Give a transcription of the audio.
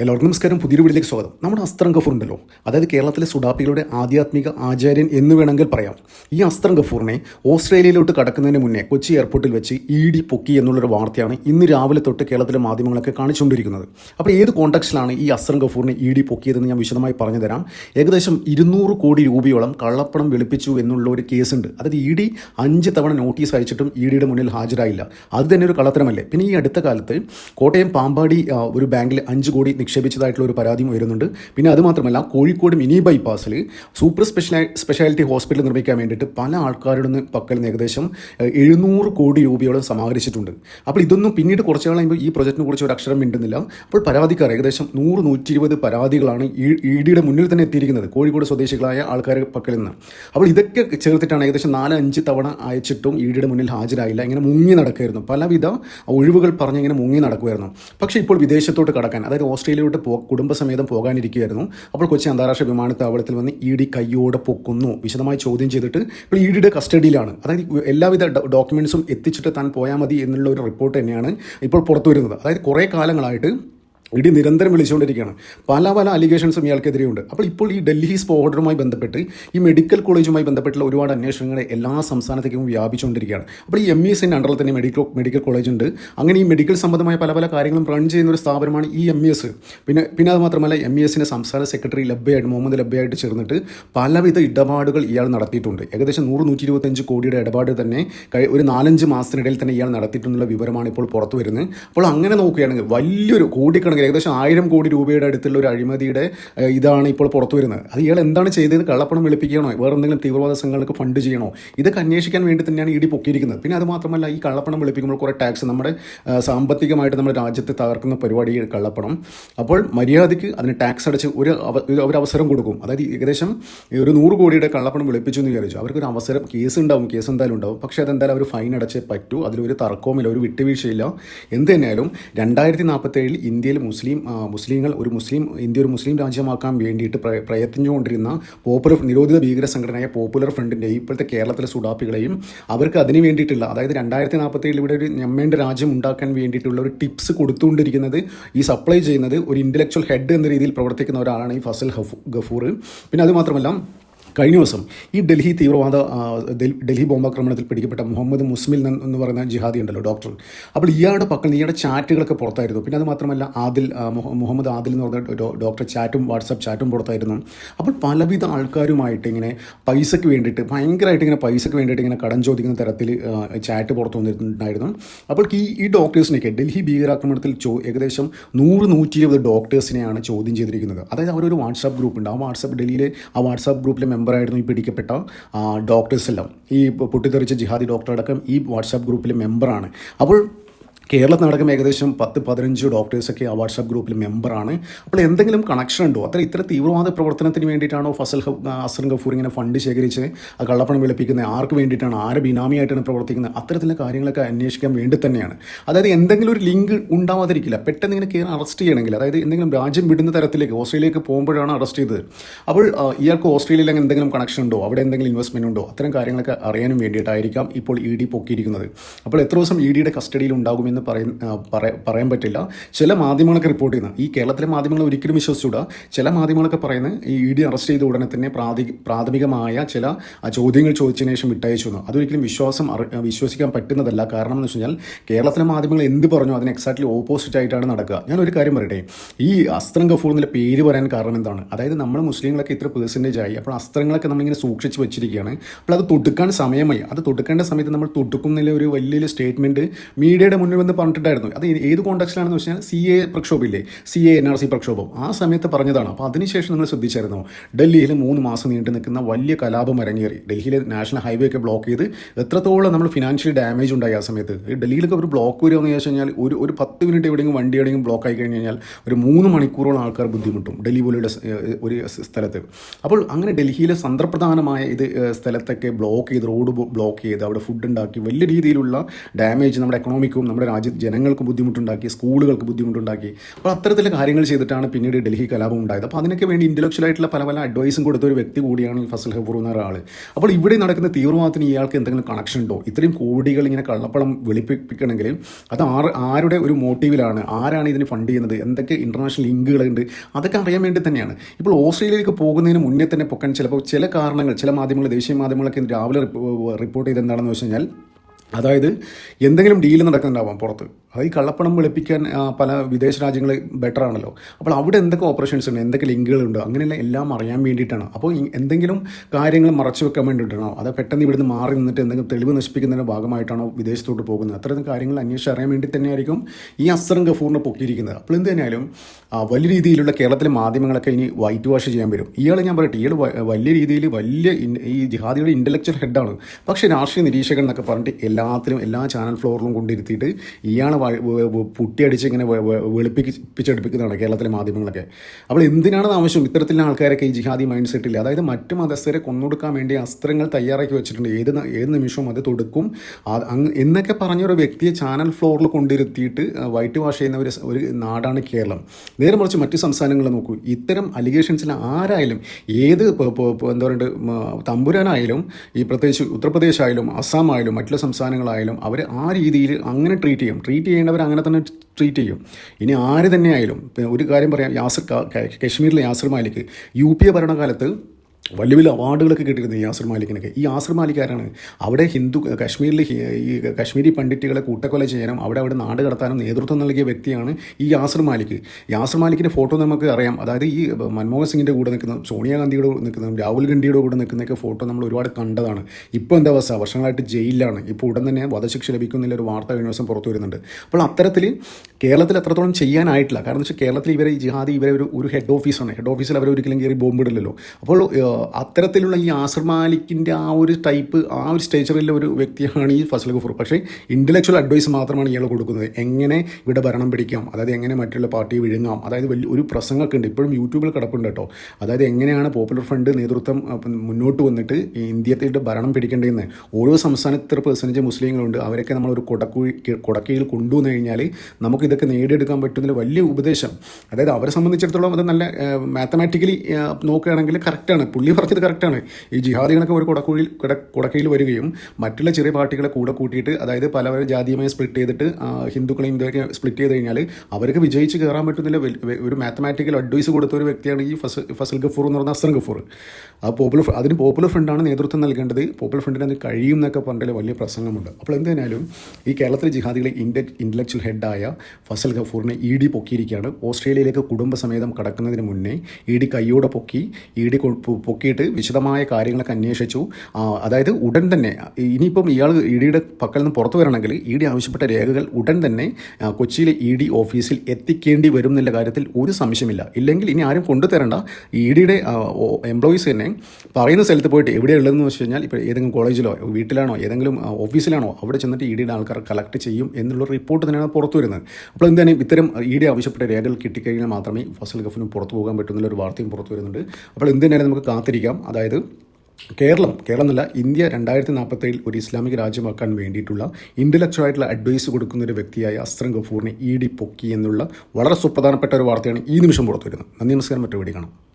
എല്ലാവർക്കും നമസ്കാരം. പുതിയൊരു വീട്ടിലേക്ക് സ്വാഗതം. നമ്മുടെ അസ്ത്രം ഗഫൂർ ഉണ്ടല്ലോ അതായത് കേരളത്തിലെ സുഡാപ്പികളുടെ ആധ്യാത്മിക ആചാര്യൻ എന്ന് വേണമെങ്കിൽ പറയാം. ഈ അസ്ത്രം ഗഫൂറിനെ ഓസ്ട്രേലിയയിലോട്ട് കടക്കുന്നതിന് മുന്നേ കൊച്ചി എയർപോർട്ടിൽ വെച്ച് ഇ ഡി പൊക്കി എന്നുള്ളൊരു വാർത്തയാണ് ഇന്ന് രാവിലെ തൊട്ട് കേരളത്തിലെ മാധ്യമങ്ങളൊക്കെ കാണിച്ചുകൊണ്ടിരിക്കുന്നത്. അപ്പോൾ ഏത് കോണ്ടക്സ്റ്റിലാണ് ഈ അസ്ത്രം ഗഫൂറിനെ ഇ ഡി പൊക്കിയതെന്ന് ഞാൻ വിശദമായി പറഞ്ഞു തരാം ഏകദേശം ഇരുന്നൂറ് കോടി രൂപയോളം കള്ളപ്പണം വെളുപ്പിച്ചു എന്നുള്ള ഒരു കേസുണ്ട്. അതായത് ഇ ഡി അഞ്ച് തവണ നോട്ടീസ് അയച്ചിട്ടും ഇ ഡിയുടെ മുന്നിൽ ഹാജരായില്ല. അത് തന്നെ ഒരു കള്ളത്തരമല്ലേ? പിന്നെ ഈ അടുത്ത കാലത്ത് കോട്ടയം പാമ്പാടി ഒരു ബാങ്കിൽ അഞ്ച് കോടി നിക്ഷേപിച്ചതായിട്ടുള്ള ഒരു പരാതിയും ഉയരുന്നുണ്ട്. പിന്നെ അതുമാത്രമല്ല കോഴിക്കോട് മിനി ബൈപ്പാസിൽ സൂപ്പർ സ്പെഷ്യ സ്പെഷ്യാലിറ്റി ഹോസ്പിറ്റൽ നിർമ്മിക്കാൻ വേണ്ടിയിട്ട് പല ആൾക്കാരുടെ നിന്ന് പക്കൽ ഏകദേശം എഴുന്നൂറ് കോടി രൂപയോളം സമാഹരിച്ചിട്ടുണ്ട്. അപ്പോൾ ഇതൊന്നും പിന്നീട് കുറച്ച് കഴിയുമ്പോൾ ഈ പ്രൊജക്റ്റിനെ കുറിച്ച് ഒരു അക്ഷരം മിണ്ടുന്നില്ല. അപ്പോൾ പരാതിക്കാർ ഏകദേശം നൂറ് നൂറ്റി ഇരുപത് പരാതികളാണ് ഇ ഡിയുടെ മുന്നിൽ തന്നെ എത്തിയിരിക്കുന്നത് കോഴിക്കോട് സ്വദേശികളായ ആൾക്കാരുടെ പക്കൽ നിന്ന്. അപ്പോൾ ഇതൊക്കെ ചേർത്തിട്ടാണ് ഏകദേശം നാല് അഞ്ച് തവണ അയച്ചിട്ടും ഇ ഡിയുടെ മുന്നിൽ ഹാജരായില്ല. ഇങ്ങനെ മുങ്ങി നടക്കുമായിരുന്നു പലവിധ ഒഴിവുകൾ പറഞ്ഞ് ഇങ്ങനെ മുങ്ങി നടക്കുമായിരുന്നു പക്ഷേ ഇപ്പോൾ വിദേശത്തോട്ട് കടക്കാൻ അതായത് ഓസ്ട്രേലിയയിലോട്ട് പോ കുടുംബസമേതം പോകാനിരിക്കുകയായിരുന്നു. അപ്പോൾ കൊച്ചി അന്താരാഷ്ട്ര വിമാനത്താവളത്തിൽ വന്ന് ഇ ഡി കയ്യോടെ പൊക്കുന്നു. വിശദമായി ചോദ്യം ചെയ്തിട്ട് ഇപ്പോൾ ഇ ഡിയുടെ കസ്റ്റഡിയിലാണ്. അതായത് എല്ലാവിധ ഡോക്യുമെൻസും എത്തിച്ചിട്ട് താൻ പോയാൽ മതി എന്നുള്ള ഒരു റിപ്പോർട്ട് തന്നെയാണ് ഇപ്പോൾ പുറത്തു വരുന്നത് അതായത് കുറേ കാലങ്ങളായിട്ട് ഇടി നിരന്തരം വിളിച്ചുകൊണ്ടിരിക്കുകയാണ്. പല പല അലിഗേഷൻസും ഇയാൾക്കെതിരെയുണ്ട്. അപ്പോൾ ഇപ്പോൾ ഈ ഡൽഹി സ്പോർഡറുമായി ബന്ധപ്പെട്ട് ഈ മെഡിക്കൽ കോളേജുമായി ബന്ധപ്പെട്ടുള്ള ഒരുപാട് അന്വേഷണങ്ങൾ എല്ലാ സംസ്ഥാനത്തേക്കും വ്യാപിച്ചുകൊണ്ടിരിക്കുകയാണ്. അപ്പോൾ ഈ എം ഇ എസിന്റെ അണ്ടറിൽ തന്നെ മെഡിക്കൽ മെഡിക്കൽ കോളേജ് ഉണ്ട് അങ്ങനെ ഈ മെഡിക്കൽ സംബന്ധമായ പല പല കാര്യങ്ങളും റൺ ചെയ്യുന്ന ഒരു സ്ഥാപനമാണ് ഈ എം ഇ എസ് പിന്നെ പിന്നെ അത് മാത്രമല്ല എം ഇ എസിന്റെ സംസ്ഥാന സെക്രട്ടറി ലബ്ബയായിട്ട് മുഹമ്മദ് ലബ്ബയായിട്ട് ചേർന്നിട്ട് പലവിധ ഇടപാടുകൾ ഇയാൾ നടത്തിയിട്ടുണ്ട്. ഏകദേശം നൂറ് നൂറ്റി ഇരുപത്തഞ്ച് കോടിയുടെ ഇടപാട് തന്നെ ഒരു നാലഞ്ച് മാസത്തിനിടയിൽ തന്നെ ഇയാൾ നടത്തിയിട്ടുള്ള വിവരമാണ് ഇപ്പോൾ പുറത്തു വരുന്നത്. അപ്പോൾ അങ്ങനെ നോക്കുകയാണെങ്കിൽ വലിയൊരു കോടിക്കണക്കിന് ഏകദേശം ആയിരം കോടി രൂപയുടെ അടുത്തുള്ള ഒരു അഴിമതിയുടെ ഇതാണ് ഇപ്പോൾ പുറത്തു വരുന്നത്. അത് ഇയാൾ എന്താണ് ചെയ്തത് കള്ളപ്പണം വെളുപ്പിക്കണോ വേറെ എന്തെങ്കിലും തീവ്രവാദ സംഘങ്ങൾക്ക് ഫണ്ട് ചെയ്യണോ? ഇതൊക്കെ അന്വേഷിക്കാൻ വേണ്ടി തന്നെയാണ് ഇ ഡി പൊക്കിയിരിക്കുന്നത്. പിന്നെ അത് മാത്രമല്ല ഈ കള്ളപ്പണം വെളുപ്പിക്കുമ്പോൾ കുറേ ടാക്സ് നമ്മുടെ സാമ്പത്തികമായിട്ട് നമ്മുടെ രാജ്യത്തെ തകർക്കുന്ന പരിപാടി കള്ളപ്പണം. അപ്പോൾ മര്യാദയ്ക്ക് അതിന് ടാക്സ് അടച്ച് ഒരു ഒരു അവസരം കൊടുക്കും. അതായത് ഏകദേശം ഒരു നൂറ് കോടിയുടെ കള്ളപ്പണം വെളുപ്പിച്ചു എന്ന് വിചാരിച്ചു. അവർക്കൊരു അവസരം കേസ് ഉണ്ടാവും കേസ് എന്തായാലും ഉണ്ടാവും. പക്ഷേ അതെന്തായാലും അവർ ഫൈൻ അടച്ചേ പറ്റൂ. അതിലൊരു തർക്കവുമില്ല ഒരു വിട്ടുവീഴ്ചയില്ല. എന്ത് തന്നെയാലും രണ്ടായിരത്തി നാൽപ്പത്തേഴിൽ ഇന്ത്യയിൽ മുസ്ലിം മുസ്ലിങ്ങൾ ഒരു മുസ്ലിം ഇന്ത്യ ഒരു മുസ്ലിം രാജ്യമാക്കാൻ വേണ്ടിയിട്ട് പ്ര- പ്രയത്നിച്ചുകൊണ്ടിരുന്ന പോപ്പുലർ നിരോധിത ഭീകര സംഘടനയായ പോപ്പുലർ ഫ്രണ്ടിന്റെയും ഇപ്പോഴത്തെ കേരളത്തിലെ സുഡാപ്പികളെയും അവർക്ക് അതിന് വേണ്ടിയിട്ടുള്ള അതായത് രണ്ടായിരത്തി നാൽപ്പത്തേഴിൽ ഇവിടെ ഒരു ഞമ്മേന്റെ രാജ്യം ഉണ്ടാക്കാൻ വേണ്ടിയിട്ടുള്ള ഒരു ടിപ്സ് കൊടുത്തുകൊണ്ടിരിക്കുന്നത് ഈ സപ്ലൈ ചെയ്യുന്നത് ഒരു ഇന്റലക്ച്വൽ ഹെഡ് എന്ന രീതിയിൽ പ്രവർത്തിക്കുന്ന ഒരാളാണ് ഈ ഫസൽ ഗഫൂർ. പിന്നെ അത് മാത്രമല്ല കഴിഞ്ഞ ദിവസം ഈ ഡൽഹി തീവ്രവാദ ഡൽഹി ബോംബാക്രമണത്തിൽ പിടിക്കപ്പെട്ട മുഹമ്മദ് മുസ്മിൽ എന്ന് പറയുന്ന ജിഹാദി ഉണ്ടല്ലോ ഡോക്ടർ അപ്പോൾ ഇയാളുടെ പക്കൽ ഇയാളുടെ ചാറ്റുകളൊക്കെ പുറത്തായിരുന്നു. പിന്നെ അത് മാത്രമല്ല ആദിൽ മുഹമ്മദ് ആദിൽ എന്ന് പറഞ്ഞ ഡോക്ടർ ചാറ്റും വാട്സപ്പ് ചാറ്റും പുറത്തായിരുന്നു. അപ്പോൾ പലവിധ ആൾക്കാരുമായിട്ട് ഇങ്ങനെ പൈസയ്ക്ക് വേണ്ടിയിട്ട് ഭയങ്കരമായിട്ട് ഇങ്ങനെ പൈസയ്ക്ക് വേണ്ടിയിട്ട് ഇങ്ങനെ കടം ചോദിക്കുന്ന തരത്തിൽ ചാറ്റ് പുറത്തു വന്നിട്ടുണ്ടായിരുന്നു. അപ്പോൾ ഈ ഈ ഡോക്ടേഴ്സിനൊക്കെ ഡൽഹി ഭീകരാക്രമണത്തിൽ ചോ ഏകദേശം നൂറ് നൂറ്റി ഇരുപത് ഡോക്ടേഴ്സിനെയാണ് ചോദ്യം ചെയ്തിരിക്കുന്നത്. അതായത് അവരൊരു വാട്സാപ്പ് ഗ്രൂപ്പ് ഉണ്ട് ആ വാട്സാപ്പ് ഡൽഹിയിലെ ആ വാട്സാപ്പ് ഗ്രൂപ്പിലെ മെമ്പറായിരുന്നു ഈ പിടിക്കപ്പെട്ട ഡോക്ടേഴ്സ് എല്ലാം ഈ പൊട്ടിത്തെറിച്ച ജിഹാദി ഡോക്ടർ അടക്കം ഈ വാട്സാപ്പ് ഗ്രൂപ്പിലെ മെമ്പറാണ്. അപ്പോൾ കേരളത്തിനടക്കം ഏകദേശം പത്ത് പതിനഞ്ച് ഡോക്ടേഴ്സൊക്കെ ആ വാട്സാപ്പ് ഗ്രൂപ്പിൽ മെമ്പറാണ് അപ്പോൾ എന്തെങ്കിലും കണക്ഷൻ ഉണ്ടോ? അത്ര ഇത്ര തീവ്രവാദ പ്രവർത്തനത്തിന് വേണ്ടിയിട്ടാണോ ഫസൽ അസർ ഗഫൂർ ഇങ്ങനെ ഫണ്ട് ശേഖരിച്ച് ആ കള്ളപ്പണം വെളുപ്പിക്കുന്നത് ആർക്ക് വേണ്ടിയിട്ടാണ്? ആര് ബിനാമിയായിട്ടാണ് പ്രവർത്തിക്കുന്നത്? അത്തരത്തിലുള്ള കാര്യങ്ങളൊക്കെ അന്വേഷിക്കാൻ വേണ്ടി തന്നെയാണ്. അതായത് എന്തെങ്കിലും ഒരു ലിങ്ക് ഉണ്ടാവാതിരിക്കില്ല. പെട്ടെന്ന് ഇങ്ങനെ കയറി അറസ്റ്റ് ചെയ്യണമെങ്കിൽ അതായത് എന്തെങ്കിലും രാജ്യം വിടുന്ന തരത്തിലേക്ക് ഓസ്ട്രേലിയക്ക് പോകുമ്പോഴാണ് അറസ്റ്റ് ചെയ്തത്. അപ്പോൾ ഇയാൾക്ക് ഓസ്ട്രേലിയയിൽ അങ്ങനെ എന്തെങ്കിലും കണക്ഷൻ ഉണ്ടോ? അവിടെ എന്തെങ്കിലും ഇൻവെസ്റ്റ്മെന്റ് ഉണ്ടോ? അത്തരം കാര്യങ്ങളൊക്കെ അറിയാനും വേണ്ടിയിട്ടായിരിക്കാം ഇപ്പോൾ ഇ ഡി പൊക്കിയിരിക്കുന്നത്. അപ്പോൾ എത്ര ദിവസം ഇ ഡിയുടെ കസ്റ്റഡിയിൽ ഉണ്ടാകുമെന്ന് പറയ പറയുന്ന പറയ- പറയാൻ പറ്റില്ല. ചില മാധ്യമങ്ങളൊക്കെ റിപ്പോർട്ട് ചെയ്യുന്നത് ഈ കേരളത്തിലെ മാധ്യമങ്ങൾ ഒരിക്കലും വിശ്വസിച്ചുകൂടാ. ചില മാധ്യമങ്ങളൊക്കെ പറയുന്നത് ഈ ഇ ഡി അറസ്റ്റ് ചെയ്ത ഉടനെ തന്നെ പ്രാതി പ്രാഥമികമായ ചില ചോദ്യങ്ങൾ ചോദിച്ചതിന് ശേഷം വിട്ടയച്ചു എന്ന്. അതൊരിക്കലും വിശ്വാസം വിശ്വസിക്കാൻ പറ്റുന്നതല്ല. കാരണം എന്ന് വെച്ച് കഴിഞ്ഞാൽ കേരളത്തിലെ മാധ്യമങ്ങൾ എന്ത് പറഞ്ഞു അതിന് എക്സാക്ട്ലി ഓപ്പോസിറ്റ് ആയിട്ടാണ് നടക്കുക. ഞാൻ ഒരു കാര്യം പറയട്ടെ. ഈ അസ്ത്രം ഗഫൂർ എന്നുള്ള പേര് വരാൻ കാരണം എന്താണ്? അതായത് നമ്മൾ മുസ്ലിങ്ങളൊക്കെ ഇത്ര പേഴ്സന്റേജ് ആയി. അപ്പോൾ അസ്ത്രങ്ങളൊക്കെ നമ്മളിങ്ങനെ സൂക്ഷിച്ച് വെച്ചിരിക്കുകയാണ്. അപ്പോൾ അത് തൊടുക്കാൻ സമയമായി. അത് തൊടുക്കേണ്ട സമയത്ത് നമ്മൾ തൊടുക്കുന്നില്ല ഒരു വലിയൊരു സ്റ്റേറ്റ്മെന്റ് മീഡിയയുടെ മുന്നിൽ വന്ന് പറഞ്ഞിട്ടുണ്ടായിരുന്നു. അത് ഏത് കോണ്ടക്സ്റ്റിലാണെന്ന് വെച്ചാൽ C A പ്രക്ഷോഭമില്ലേ? C A N R C പ്രക്ഷോഭം. ആ സമയത്ത് പറഞ്ഞതാണ്. അപ്പോൾ അതിനുശേഷം നിങ്ങൾ ശ്രദ്ധിച്ചായിരുന്നു? ഡൽഹിയിൽ മൂന്ന് മാസം നീണ്ടു നിൽക്കുന്ന വലിയ കലാപം അരങ്ങേറി. ഡൽഹിയിലെ നാഷണൽ ഹൈവേ ഒക്കെ ബ്ലോക്ക് ചെയ്ത് എത്രത്തോളം നമ്മൾ ഫിനാൻഷ്യൽ ഡാമേജ് ഉണ്ടായി ആ സമയത്ത്. ഡൽഹിയിലൊക്കെ ഒരു ബ്ലോക്ക് വരുമെന്ന് ചോദിച്ചു കഴിഞ്ഞാൽ ഒരു ഒരു പത്ത് മിനിറ്റ് എവിടെയെങ്കിലും വണ്ടി എവിടെയെങ്കിലും ബ്ലോക്ക് ആയി കഴിഞ്ഞ് കഴിഞ്ഞാൽ ഒരു മൂന്ന് മണിക്കൂറോളം ആൾക്കാർ ബുദ്ധിമുട്ടും ഡൽഹി പോലെയുള്ള ഒരു സ്ഥലത്ത്. അപ്പോൾ അങ്ങനെ ഡൽഹിയിലെ തന്ത്രപ്രധാനമായ ഇത് സ്ഥലത്തൊക്കെ ബ്ലോക്ക് ചെയ്ത് റോഡ് ബ്ലോക്ക് ചെയ്ത് അവിടെ ഫുഡ് ഉണ്ടാക്കി വലിയ രീതിയിലുള്ള ഡാമേജ് നമ്മുടെ എക്കണോമിക്കും നമ്മുടെ രാജ്യത്ത് ജനങ്ങൾക്ക് ബുദ്ധിമുട്ടുണ്ടാക്കി സ്കൂളുകൾക്ക് ബുദ്ധിമുട്ടുണ്ടാക്കി. അപ്പോൾ അത്തരത്തിലുള്ള കാര്യങ്ങൾ ചെയ്തിട്ടാണ് പിന്നീട് ഡൽഹി കലാപം ഉണ്ടായത്. അപ്പോൾ അതിനൊക്കെ വേണ്ടി ഇന്റലക്ച്വൽ ആയിട്ടുള്ള പല പല അഡ്വൈസും കൊടുത്ത ഒരു വ്യക്തി കൂടിയാണ് ഫസൽ ഹബൂർ എന്ന ഒരാൾ അപ്പോൾ ഇവിടെ നടക്കുന്ന തീവ്രവാദത്തിന് ഇയാൾക്ക് എന്തെങ്കിലും കണക്ഷൻ ഉണ്ടോ? ഇത്രയും കോടികൾ ഇങ്ങനെ കള്ളപ്പണം വെളിപ്പിക്കണമെങ്കിൽ അത് ആറ് ആരുടെ ഒരു മോട്ടീവിലാണ് ആരാണ് ഇതിന് ഫണ്ട് ചെയ്യുന്നത്? എന്തൊക്കെ ഇന്റർനാഷണൽ ലിങ്കുകളുണ്ട് അതൊക്കെ അറിയാൻ വേണ്ടി തന്നെയാണ്. ഇപ്പോൾ ഓസ്ട്രേലിയയിലേക്ക് പോകുന്നതിന് മുന്നേ തന്നെ പൊക്കാൻ ചിലപ്പോൾ ചില കാരണങ്ങൾ ചില മാധ്യമങ്ങൾ ദേശീയ മാധ്യമങ്ങളൊക്കെ രാവിലെ റിപ്പോർട്ട് ചെയ്ത് എന്താണെന്ന് വെച്ച് കഴിഞ്ഞാൽ അതായത് എന്തെങ്കിലും ഡീൽ നടക്കുന്നുണ്ടാവാം പുറത്ത്. ഈ കള്ളപ്പണം വെളുപ്പിക്കാൻ പല വിദേശ രാജ്യങ്ങൾ ബെറ്റർ ആണല്ലോ. അപ്പോൾ അവിടെ എന്തൊക്കെ ഓപ്പറേഷൻസ് ഉണ്ട്? എന്തൊക്കെ ലിങ്കുകളുണ്ട്? അങ്ങനെയുള്ള എല്ലാം അറിയാൻ വേണ്ടിയിട്ടാണ്. അപ്പോൾ എന്തെങ്കിലും കാര്യങ്ങൾ മറച്ചു വെക്കാൻ വേണ്ടിയിട്ടാണോ? അത് പെട്ടെന്ന് ഇവിടുന്ന് മാറി നിന്നിട്ട് എന്തെങ്കിലും തെളിവ് നശിപ്പിക്കുന്നതിന്റെ ഭാഗമായിട്ടാണോ വിദേശത്തോട്ട് പോകുന്നത്? അത്തരം കാര്യങ്ങൾ അന്വേഷിച്ച് അറിയാൻ വേണ്ടി തന്നെയായിരിക്കും ഈ അസ്രം ഗഫൂറിനെ പൊക്കിയിരിക്കുന്നത്. അപ്പോൾ എന്ത് തന്നെയാലും വലിയ രീതിയിലുള്ള കേരളത്തിലെ മാധ്യമങ്ങളൊക്കെ ഇനി വൈറ്റ് വാഷ് ചെയ്യാൻ വരും. ഇയാൾ ഞാൻ പറയട്ടെ ഇയാൾ വലിയ രീതിയിൽ വലിയ ഈ ജിഹാദിയുടെ ഇന്റലക്ച്വൽ ഹെഡാണ് പക്ഷേ രാഷ്ട്രീയ നിരീക്ഷകൻ എന്നൊക്കെ പറഞ്ഞിട്ട് എല്ലാത്തിലും എല്ലാ ചാനൽ ഫ്ലോറിലും കൊണ്ടിരുത്തിയിട്ട് വ- പുട്ടിയടിച്ച് ഇങ്ങനെ വെളുപ്പിപ്പിച്ചെടുപ്പിക്കുന്നതാണ് കേരളത്തിലെ മാധ്യമങ്ങളൊക്കെ. അപ്പോൾ എന്തിനാണ് ആവശ്യം? ഇത്തരത്തിലുള്ള ആൾക്കാരൊക്കെ ഈ ജിഹാദി മൈൻഡ് സെറ്റിൽ അതായത് മറ്റു മതസ്ഥരെ കൊന്നൊടുക്കാൻ വേണ്ടി അസ്ത്രങ്ങൾ തയ്യാറാക്കി വെച്ചിട്ടുണ്ട്. ഏത് ഏത് നിമിഷവും അത് തൊടുക്കും. എന്നൊക്കെ പറഞ്ഞൊരു വ്യക്തിയെ ചാനൽ ഫ്ലോറിൽ കൊണ്ടിരുത്തിയിട്ട് വൈറ്റ് വാഷ് ചെയ്യുന്ന ഒരു ഒരു നാടാണ് കേരളം. നേരെ മറിച്ച് മറ്റു സംസ്ഥാനങ്ങൾ നോക്കൂ. ഇത്തരം അലിഗേഷൻസിൽ ആരായാലും ഏത് എന്താ പറയുക തമ്പുരാനായാലും ഈ പ്രത്യേകിച്ച് ഉത്തർപ്രദേശ് ആയാലും അസ്സാം ആയാലും മറ്റുള്ള സംസ്ഥാനങ്ങളായാലും അവർ ആ രീതിയിൽ അങ്ങനെ ട്രീറ്റ് ചെയ്യും. ട്രീറ്റ് ചെയ്യേണ്ടവർ അങ്ങനെ തന്നെ ട്രീറ്റ് ചെയ്യും. ഇനി ആര് തന്നെ ആയാലും ഒരു കാര്യം പറയാം യാസർ ക- ക- Yasir Malik U P A ഭരണകാലത്ത് വലിയ വലിയ അവാർഡുകളൊക്കെ കിട്ടിയിരുന്നു ഈ ആസർ മാലിക്കിനൊക്കെ. ഈ ആസർ മാലിക് ആരാണ് അവിടെ ഹിന്ദു കാശ്മീരിൽ ഈ കാശ്മീരി പണ്ഡിറ്റുകളെ കൂട്ടക്കൊല ചെയ്യാനും അവിടെ അവിടെ നാട് കടത്താനും നേതൃത്വം നൽകിയ വ്യക്തിയാണ് ഈ യാസർ മാലിക്. ആസർ മാലിക്കിന്റെ ഫോട്ടോ നമുക്ക് അറിയാം. അതായത് ഈ മൻമോഹൻ സിംഗിന്റെ കൂടെ നിൽക്കുന്ന സോണിയാഗാന്ധിയുടെ കൂടെ നിൽക്കുന്ന രാഹുൽ ഗാന്ധിയുടെ കൂടെ നിൽക്കുന്നൊക്കെ ഫോട്ടോ നമ്മൾ ഒരുപാട് കണ്ടതാണ്. ഇപ്പോൾ എന്താ അവസ്ഥ? വർഷങ്ങളായിട്ട് ജയിലിലാണ്. ഇപ്പോൾ ഉടൻ തന്നെ വധശിക്ഷ ലഭിക്കുന്നില്ല ഒരു വാർത്ത കഴിഞ്ഞ ദിവസം പുറത്തു വരുന്നുണ്ട്. അപ്പോൾ അത്തരത്തിൽ കേരളത്തിൽ എത്രത്തോളം ചെയ്യാനായിട്ടില്ല. കാരണം വെച്ചാൽ കേരളത്തിൽ ഇവരെ ഈ ജിഹാദി ഇവരെ ഒരു ഒരു ഹെഡ് ഓഫീസാണ് ഹെഡ് ഓഫീസിൽ അവർ ഒരിക്കലും കയറി ബോംബിടില്ലല്ലോ അപ്പോൾ അത്തരത്തിലുള്ള ഈ ആസർ മാലിക്കിന്റെ ആ ഒരു ടൈപ്പ് ആ ഒരു സ്റ്റേച്ചറിലെ ഒരു വ്യക്തിയാണ് ഈ ഫസൽ ഗഫൂർ. പക്ഷേ ഇന്റലക്ച്വൽ അഡ്വൈസ് മാത്രമാണ് ഇയാൾ കൊടുക്കുന്നത്. എങ്ങനെ ഇവിടെ ഭരണം പിടിക്കാം? അതായത് എങ്ങനെ മറ്റുള്ള പാർട്ടി വിഴുങ്ങാം? അതായത് വലിയ ഒരു പ്രസംഗമൊക്കെ ഉണ്ട്. ഇപ്പോഴും യൂട്യൂബിൽ കിടപ്പുണ്ട് കേട്ടോ. അതായത് എങ്ങനെയാണ് പോപ്പുലർ ഫ്രണ്ട് നേതൃത്വം മുന്നോട്ട് വന്നിട്ട് ഇന്ത്യത്തിന്റെ ഭരണം പിടിക്കേണ്ടതെന്ന്. ഓരോ സംസ്ഥാനത്ത് ഇത്ര പെർസെന്റേജ് മുസ്ലിങ്ങളുണ്ട്. അവരൊക്കെ നമ്മൾ ഒരു കൊടക്കുഴി കൊടക്കയിൽ കൊണ്ടുവന്നു കഴിഞ്ഞാൽ നമുക്ക് ഇതൊക്കെ നേടിയെടുക്കാൻ പറ്റുന്ന വലിയ ഉപദേശം. അതായത് അവരെ സംബന്ധിച്ചിടത്തോളം അത് നല്ല മാത്തമാറ്റിക്കലി നോക്കുകയാണെങ്കിൽ കറക്റ്റാണ് പുള്ളി പറഞ്ഞത് കറക്റ്റാണ് ഈ ജിഹാദികളൊക്കെ ഒരു കുടക്കുഴിൽ കുട കൊടക്കയിൽ വരികയും മറ്റുള്ള ചെറിയ പാർട്ടികളെ കൂടെ കൂട്ടിയിട്ട് അതായത് പല പല ജാതീയമായി സ്പ്ലിറ്റ് ചെയ്തിട്ട് ഹിന്ദുക്കളെ ഹിന്ദുക്കളെയും ഇതൊക്കെ സ്പ്ലിറ്റ് ചെയ്ത് കഴിഞ്ഞാൽ അവർക്ക് വിജയിച്ച് കയറാൻ പറ്റുന്നില്ല ഒരു മാത്തമാറ്റിക്കൽ അഡ്വൈസ് കൊടുത്ത ഒരു വ്യക്തിയാണ് ഈ ഫസൽ ഫസൽ ഗഫൂർ എന്ന് പറഞ്ഞ അസ്ലം ഗഫൂർ. ആ പോപ്പുലർ അതിന് പോപ്പുലർ ഫ്രണ്ടാണ് നേതൃത്വം നൽകേണ്ടത്. പോപ്പുലർ ഫ്രണ്ടിന് അത് കഴിയും എന്നൊക്കെ പറഞ്ഞാൽ വലിയ പ്രസംഗമുണ്ട്. അപ്പോൾ എന്തായാലും ഈ കേരളത്തിലെ ജിഹാദികളെ ഇൻഡ ഇന്റലക്ച്വൽ ഹെഡായ ഫസൽ ഗഫൂറിനെ ഇ ഡി പൊക്കിയിരിക്കുകയാണ്. ഓസ്ട്രേലിയയിലേക്ക് കുടുംബസമേതം കടക്കുന്നതിന് മുന്നേ ഇ ഡി കൈയോടെ പൊക്കി ഇ ഡി പൊക്കിയിട്ട് വിശദമായ കാര്യങ്ങളൊക്കെ അന്വേഷിച്ചു. അതായത് ഉടൻ തന്നെ ഇനിയിപ്പം ഇയാൾ ഇ ഡിയുടെ പക്കൽ നിന്ന് പുറത്തു വരണമെങ്കിൽ ഇ ഡി ആവശ്യപ്പെട്ട രേഖകൾ ഉടൻ തന്നെ കൊച്ചിയിലെ ഇ ഡി ഓഫീസിൽ എത്തിക്കേണ്ടി വരും എന്നുള്ള കാര്യത്തിൽ ഒരു സംശയമില്ല ഇല്ലെങ്കിൽ ഇനി ആരും കൊണ്ടുതരേണ്ട. ഇ ഡിയുടെ എംപ്ലോയീസ് തന്നെ പറയുന്ന സ്ഥലത്ത് പോയിട്ട് എവിടെ എവിടെയുള്ളതെന്ന് വെച്ച് കഴിഞ്ഞാൽ ഇപ്പോൾ ഏതെങ്കിലും കോളേജിലോ വീട്ടിലാണോ ഏതെങ്കിലും ഓഫീസിലാണോ അവിടെ ചെന്നിട്ട് ഇ ഡിയുടെ ആൾക്കാർ കളക്ട് ചെയ്യും എന്നുള്ള റിപ്പോർട്ട് തന്നെയാണ് പുറത്തു വരുന്നത്. അപ്പോൾ എന്തായാലും ഇത്തരം ഇ ഡി ആവശ്യപ്പെട്ട രേഖകൾ കിട്ടിക്കഴിഞ്ഞാൽ മാത്രമേ ഫസൽ ഗഫിനും പുറത്തു പോകാൻ പറ്റുന്നുള്ള ഒരു വാർത്തയും പുറത്തു വരുന്നുണ്ട്. അപ്പോൾ എന്തിനായാലും നമുക്ക് കാത്തിരിക്കാം. അതായത് കേരളം കേരളം എന്നല്ല ഇന്ത്യ രണ്ടായിരത്തി നാൽപ്പത്തേഴിൽ ഒരു ഇസ്ലാമിക രാജ്യമാക്കാൻ വേണ്ടിയിട്ടുള്ള ഇന്റലക്ച്വൽ ആയിട്ടുള്ള അഡ്വൈസ് കൊടുക്കുന്ന ഒരു വ്യക്തിയായ അസ്ത്രം ഗഫൂറിനെ ഇ ഡി പൊക്കി എന്നുള്ള വളരെ സുപ്രധാനപ്പെട്ട ഒരു വാർത്തയാണ് ഈ നിമിഷം പുറത്തു വരുന്നത്. നന്ദി നമസ്കാരം. മറ്റൊരു വീഡിയോ കാണാം.